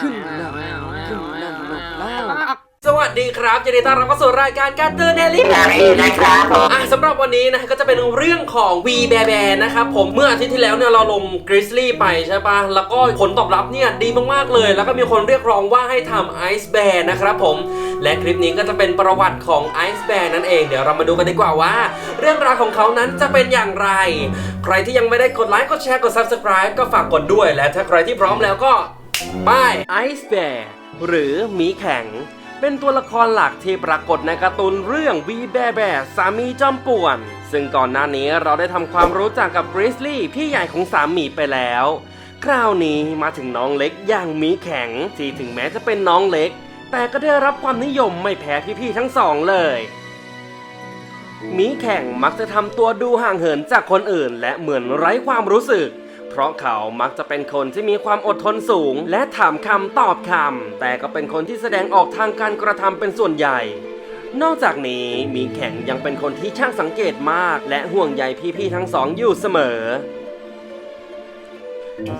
ขึ้นนำขึ้นนำนกแล้วสวัสดีครับยินดีต้อนรับเข้าสู่รายการการเตือนเดลิแบรีนะครับอะสำหรับวันนี้นะก็จะเป็นเรื่องของ V b a r Bear นะครับผมเมื่ออาทิตย์ที่แล้วเนี่ยเราลง Grizzly ไปใช่ปะแล้วก็ผลตอบรับเนี่ยดีมากๆเลย แล้วก็มีคนเรียกร้องว่าให้ทำ Ice Bear นะครับผมและคลิปนี้ก็จะเป็นประวัติของ Ice Bear นั่นเองเดี๋ยวเรามาดูกันดีกว่าว่า เรื่องราวของเขานั้นจะเป็นอย่างไร ใครที่ยังไม่ได้กดไลค์กดแชร์กด Subscribe ก็ฝากกดด้วยและถ้าใครที่พร้อมแล้วก็ ป้ายไป Ice Bear หรือหมีแข็ง เป็นตัวละครหลักที่ปรากฏในการ์ตูนเรื่อง We Bear Bear สามีจอมป่วน ซึ่งก่อนหน้านี้เราได้ทำความรู้จักกับกริซลี่พี่ใหญ่ของสามีไปแล้ว คราวนี้มาถึงน้องเล็กอย่างหมีแข็ง ที่ถึงแม้จะเป็นน้องเล็ก แต่ก็ได้รับความนิยมไม่แพ้พี่ๆทั้งสองเลยหมีแข่งมักจะทำตัวดูห่างเหินจากคนอื่น และเหมือนไร้ความรู้สึก เพราะเขามักจะเป็นคนที่มีความอดทนสูง และถามคำตอบคำแต่ก็เป็นคนที่แสดงออกทางการกระทำเป็นส่วนใหญ่ นอกจากนี้มีแข่งยังเป็นคนที่ช่างสังเกตมาก และห่วงใยพี่ๆทั้งสองอยู่เสมอ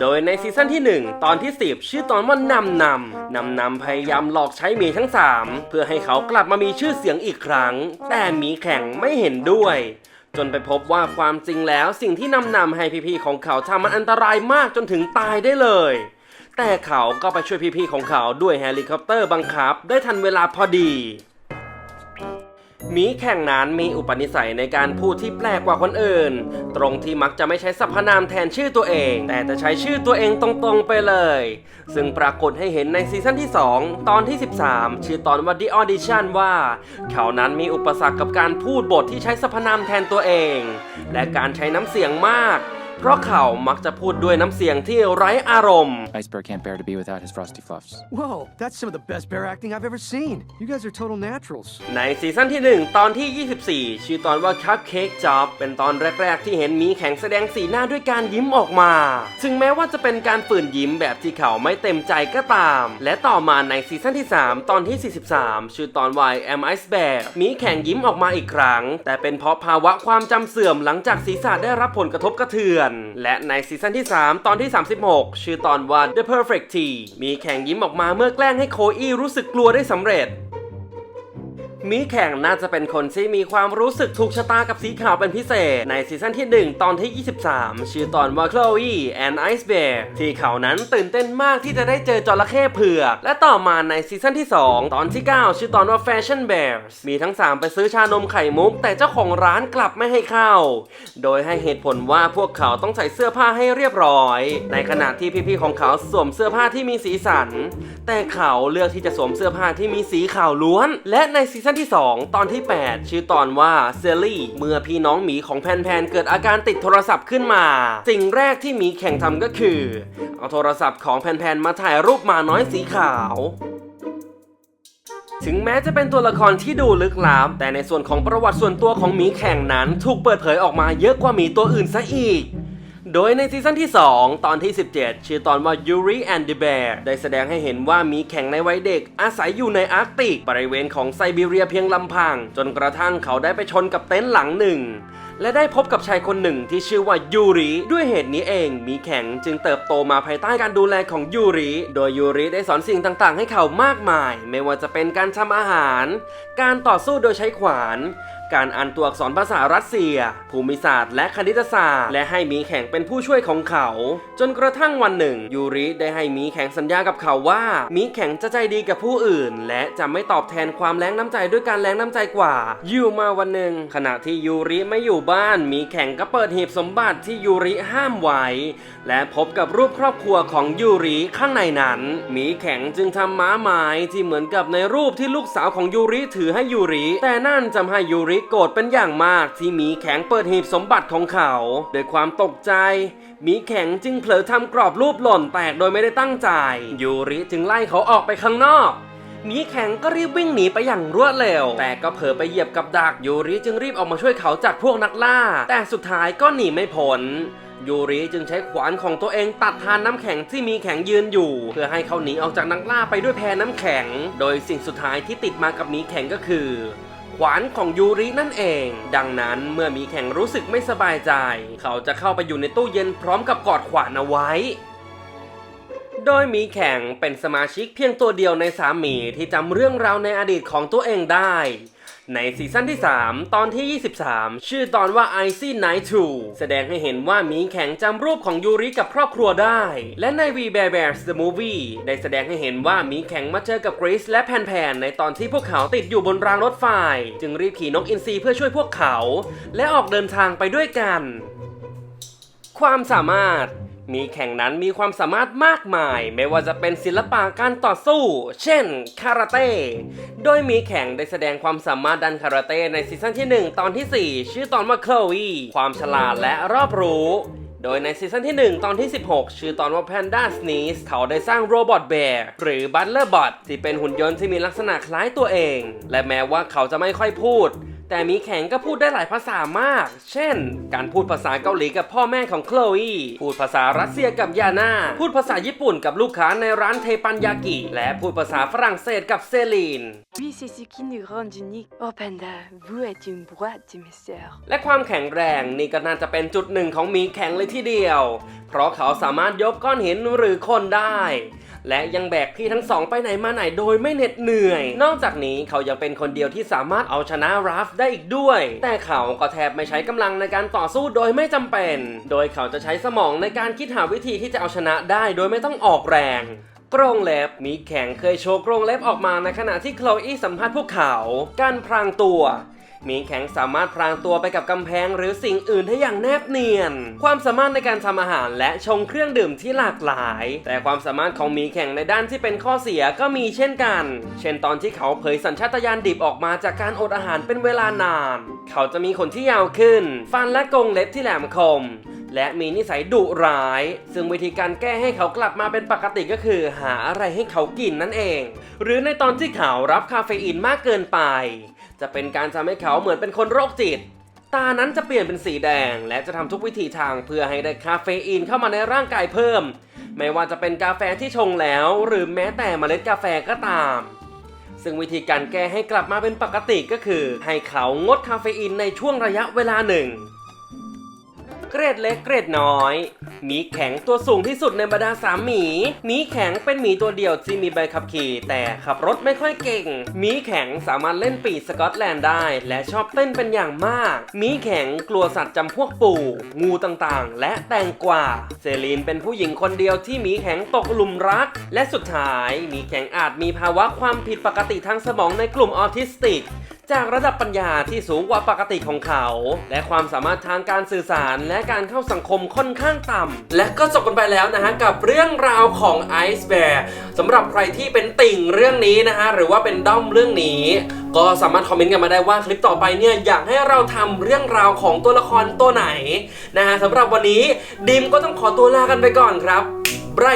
โดยในซีซั่นที่ 1 ตอนที่ 10 ชื่อตอนว่านำนำนำนำพยายามหลอกใช้หมีทั้ง 3 เพื่อให้เขากลับมามีชื่อเสียงอีกครั้ง แต่หมีแข่งไม่เห็นด้วย จนไปพบว่าความจริงแล้วสิ่งที่นำนำให้พี่ๆของเขาทำมันอันตรายมากจนถึงตายได้เลย แต่เขาก็ไปช่วยพี่ๆของเขาด้วยเฮลิคอปเตอร์บังคับได้ทันเวลาพอดี มีแข่งนานมีอุปนิสัยในการพูดที่แปลกกว่าคนอื่น ตรงที่มักจะไม่ใช้สรรพนามแทนชื่อตัวเอง แต่จะใช้ชื่อตัวเองตรงๆไปเลย ซึ่งปรากฏให้เห็นในซีซั่นที่ 2 ตอนที่ 13 ชื่อตอนว่า The Audition ว่า เขานั้นมีอุปสรรคกับการพูดบทที่ใช้สรรพนามแทนตัวเอง และการใช้น้ำเสียงมาก เพราะเขามักจะพูดด้วยน้ำเสียงที่ไร้อารมณ์ Iceberg can't bear to be without his frosty fluffs. Whoa, that's some of the best bear acting I've ever seen. You guys are total naturals. ในซีซั่นที่ 1 ตอนที่ 24 ชื่อตอนว่า Cupcake Job เป็นตอนแรก ๆ ที่เห็นหมีแข็งแสดงสีหน้าด้วยการยิ้มออกมา ถึงแม้ว่าจะเป็นการฝืนยิ้มแบบที่เขาไม่เต็มใจก็ตาม และต่อมาในซีซั่นที่ 3 ตอนที่ 43 ชื่อตอนว่า Am Ice Bear หมีแข็งยิ้มออกมาอีกครั้ง แต่เป็นเพราะภาวะความจำเสื่อมหลังจากศีรษะได้รับผลกระทบกระเทือนและในซีซั่นที่ 3 ตอนที่ 36 ชื่อตอนว่า The Perfect Tea มีแข่งยิ้มออกมาเมื่อแกล้งให้โคอี้รู้สึกกลัวได้สำเร็จ มีแข่งน่าจะเป็นคนที่มีความรู้สึกถูกชะตากับสีขาวเป็นพิเศษ ในซีซั่นที่ 1 ตอนที่ 23 ชื่อตอนว่า Chloe and Ice Bear ที่เขานั้นตื่นเต้นมากที่จะได้เจอจระเข้เผือก และต่อมาในซีซั่นที่ 2 ตอนที่ 9 ชื่อตอนว่า Fashion Bears มีทั้ง 3 ไปซื้อชานมไข่มุก แต่เจ้าของร้านกลับไม่ให้เข้า โดยให้เหตุผลว่าพวกเขาต้องใส่เสื้อผ้าให้เรียบร้อย ในขณะที่พี่ๆของเขาสวมเสื้อผ้าที่มีสีสัน แต่เขาเลือกที่จะสวมเสื้อผ้าที่มีสีขาวล้วน และในซีซั่นที่ 2 ตอนที่ 8 ชื่อตอนว่าเซลลี่ เมื่อพี่น้องหมีของแพนแพนเกิดอาการติดโทรศัพท์ขึ้นมา สิ่งแรกที่หมีแข่งทำก็คือ เอาโทรศัพท์ของแพนแพนมาถ่ายรูปหมาน้อยสีขาวถึงแม้จะเป็นตัวละครที่ดูลึกลับแต่ในส่วนของประวัติส่วนตัวของหมีแข่งนั้น ถูกเปิดเผยออกมาเยอะกว่าหมีตัวอื่นซะอีก โดยในซีซั่นที่ 2 ตอนที่ 17 ชื่อตอนว่า Yuri and the Bear ได้แสดงให้เห็นว่ามีแข่งในวัยเด็ก อาศัยอยู่ในอาร์กติก บริเวณของไซบีเรียเพียงลำพัง จนกระทั่งเขาได้ไปชนกับเต็นท์หลังหนึ่ง และได้พบกับชายคนหนึ่งที่ชื่อว่ายูริ ด้วยเหตุนี้เองมีแข็งจึงเติบโตมาภายใต้การดูแลของยูริ โดยยูริได้สอนสิ่งต่างๆ ให้เขามากมาย ไม่ว่าจะเป็นการทำอาหาร การต่อสู้โดยใช้ขวาน การอ่านตัวอักษรภาษารัสเซีย ภูมิศาสตร์ และคณิตศาสตร์ และให้มีแข่งเป็นผู้ช่วยของเขา จนกระทั่งวันหนึ่ง ยูริได้ให้มีแข่งสัญญากับเขาว่า มีแข่งจะใจดีกับผู้อื่น และจะไม่ตอบแทนความแรงน้ำใจด้วยการแรงน้ำใจกว่า อยู่มาวันหนึ่ง ขณะที่ยูริไม่อยู่บ้าน มีแข่งก็เปิดหีบสมบัติที่ยูริห้ามไว้ และพบกับรูปครอบครัวของยูริข้างในนั้น มีแข็งจึงทำม้าไม้ที่เหมือนกับในรูปที่ลูกสาวของยูริถือให้ยูริแต่นั่นจำให้ยูริโกรธเป็นอย่างมากที่หมีแข็งเปิดหีบสมบัติของเขาด้วยความตกใจหมีแข็งจึงเผลอทำกรอบรูปหล่นแตกโดยไม่ได้ตั้งใจ ยูริจึงไล่เขาออกไปข้างนอกหมีแข็งก็รีบวิ่งหนีไปอย่างรวดเร็ว แต่ก็เผลอไปเหยียบกับดักยูริจึงรีบออกมาช่วยเขาจากพวกนักล่า แต่สุดท้ายก็หนีไม่พ้นยูริจึงใช้ขวานของตัวเองตัดทานน้ำแข็งที่มีแข็งยืนอยู่ เพื่อให้เขาหนีออกจากนักล่าไปด้วยแพน้ำแข็ง โดยสิ่งสุดท้ายที่ติดมากับหมีแข็งก็คือ ขวานของยูรินั่นเอง ดังนั้นเมื่อมีแข็งรู้สึกไม่สบายใจ เขาจะเข้าไปอยู่ในตู้เย็นพร้อมกับกอดขวานเอาไว้โดยมีแข่งเป็นสมาชิกเพียงตัวเดียวในสามีที่จำเรื่องราวในอดีตของตัวเองได้ ในซีซั่นที่ 3 ตอนที่ 23 ชื่อตอนว่า Icy Night 2 แสดงให้เห็นว่ามีแข็งจำรูปของยูริกับครอบครัวได้ และใน We Bear Bears the Movie ได้แสดงให้เห็นว่ามีแข็งมาเจอกับกริสและแพนๆในตอนที่พวกเขาติดอยู่บนรางรถไฟ จึงรีบขี่นกอินทรีเพื่อช่วยพวกเขา และออกเดินทางไปด้วยกัน ความสามารถ มีแข่งนั้นมีความสามารถมากมาย ไม่ว่าจะเป็นศิลปะการต่อสู้ เช่น คาราเต้ โดยมีแข่งได้แสดงความสามารถดันคาราเต้ในซีซั่นที่ 1 ตอนที่ 4 ชื่อตอนว่าโคลวีความฉลาดและรอบรู้โดยในซีซั่นที่ 1 ตอนที่ 16 ชื่อตอนว่า Panda Sneeze เขาได้สร้างโรบอทแบร์หรือ Butler Bot ที่เป็นหุ่นยนต์ที่มีลักษณะคล้ายตัวเอง และแม้ว่าเขาจะไม่ค่อยพูด แต่มีแข็งก็พูดได้หลายภาษามาก เช่น การพูดภาษาเกาหลีกับพ่อแม่ของโคลอีพูดภาษารัสเซียกับยาน่า พูดภาษาญี่ปุ่นกับลูกค้าในร้านเทปันยากิ และพูดภาษาฝรั่งเศสกับเซลีน Oui, c'est ce qui nous rend unique. Oh Panda, vous êtes une boîte de mystère. และความแข็งแรงนี่ก็น่าจะเป็นจุดหนึ่งของหมีแข็งเลยทีเดียว เพราะเขาสามารถยกก้อนหินหรือคนได้ และยังแบกพี่ทั้งสองไปไหนมาไหนโดยไม่เหน็ดเหนื่อย นอกจากนี้เขายังเป็นคนเดียวที่สามารถเอาชนะราฟได้อีกด้วย แต่เขาก็แทบไม่ใช้กำลังในการต่อสู้โดยไม่จำเป็น โดยเขาจะใช้สมองในการคิดหาวิธีที่จะเอาชนะได้โดยไม่ต้องออกแรงกรงเล็บมีแข่งเคยโชว์กรงเล็บออกมาในขณะที่โคลอีสัมภาษณ์พวกเขา การพรางตัว มีแข็งสามารถพรางตัวไปกับกำแพงหรือสิ่งอื่นได้อย่างแนบเนียน ความสามารถในการทำอาหารและชงเครื่องดื่มที่หลากหลาย แต่ความสามารถของหมีแข่งในด้านที่เป็นข้อเสียก็มีเช่นกัน เช่นตอนที่เขาเผยสัญชาตญาณดิบออกมาจากการอดอาหารเป็นเวลานาน เขาจะมีขนที่ยาวขึ้น ฟันและกรงเล็บที่แหลมคมและมีนิสัยดุร้าย ซึ่งวิธีการแก้ให้เขากลับมาเป็นปกติก็คือ หาอะไรให้เขากินนั่นเอง หรือในตอนที่เขารับคาเฟอีนมากเกินไป จะเป็นการทำให้เขาเหมือนเป็นคนโรคจิต ตานั้นจะเปลี่ยนเป็นสีแดง และจะทำทุกวิธีทางเพื่อให้ได้คาเฟอีนเข้ามาในร่างกายเพิ่ม ไม่ว่าจะเป็นกาแฟที่ชงแล้ว หรือแม้แต่เมล็ดกาแฟก็ตาม ซึ่งวิธีการแก้ให้กลับมาเป็นปกติก็คือ ให้เขางดคาเฟอีนในช่วงระยะเวลาหนึ่ง เกรดเล็กเกรดน้อย หมีแข็งตัวสูงที่สุดในบรรดาสามหมีหมีแข็งเป็นหมีตัวเดียวที่มีใบขับขี่ แต่ขับรถไม่ค่อยเก่งหมีแข็งสามารถเล่นปีสกอตแลนด์ได้ และชอบเต้นเป็นอย่างมากหมีแข็งกลัวสัตว์จำพวกปู่ งูต่างๆ และแตงกวาเซลีนเป็นผู้หญิงคนเดียวที่หมีแข็งตกหลุมรัก และสุดท้ายหมีแข็งอาจมีภาวะความผิดปกติทางสมองในกลุ่มออทิสติกจากระดับปัญญาที่สูงกว่าปกติของเขา และความสามารถทางการสื่อสารและการเข้าสังคมค่อนข้างต่ำและก็จบกันไปแล้วนะฮะกับเรื่องราวของไอซ์แบร์สำหรับใครที่เป็นติ่งเรื่องนี้นะฮะหรือว่าเป็นด้อมเรื่องนี้ ก็สามารถคอมเมนต์กันมาได้ว่าคลิปต่อไปเนี่ยอยากให้เราทำเรื่องราวของตัวละครตัวไหนนะฮะสำหรับวันนี้ดิมก็ต้องขอตัวลากันไปก่อนครับไบร